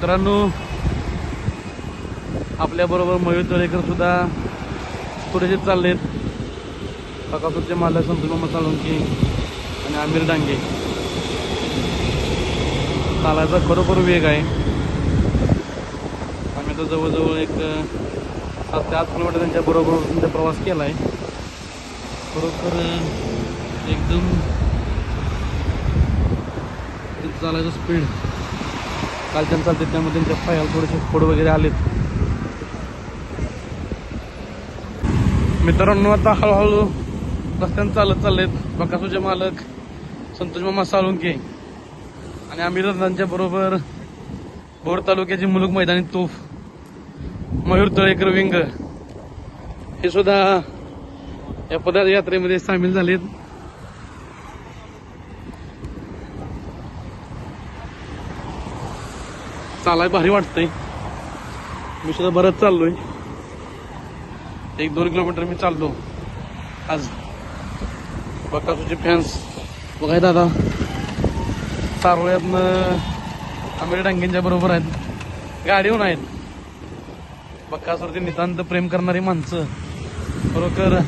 मित्रांनो आपल्याबरोबर मयूर तळेकर सुद्धा थोडेसे चाललेत. बकासूरचे मालक संतोष मामा आणि आमिर डांगे. चालायचा खरोखर वेग आहे. आम्ही तर जवळजवळ एक सात ते आठ किलोमीटर त्यांच्या बरोबर त्यांचा प्रवास केला आहे खरोखर एकदम चालायचं स्पीड कालच्यानं चालते त्यामध्ये त्यांच्या पायाला थोडेसे फोड वगैरे आलेत. मित्रांनो आता हळूहळू रस्त्यानं चालत चाललेत. बकासूचे मालक. संतोष मामा साळुंके आणि आम्ही रत्नांच्या बरोबर भोर तालुक्याची मुलुक मैदानी तोफ. मयूर तळेकर विंग. हे सुद्धा या पदयात्रेमध्ये सामील झालेत. चालाय भारी वाटतंय. मी सुद्धा बरंच चाललोय. एक दोन किलोमीटर मी चाललो. आज बकासूचे फॅन्स बघाय दादा सारोळ्यातनं आंबेड डांगेंच्या बरोबर आहेत. गाडीहून आहेत. बक्कासवरती नितांत प्रेम करणारी माणसं. खरोखर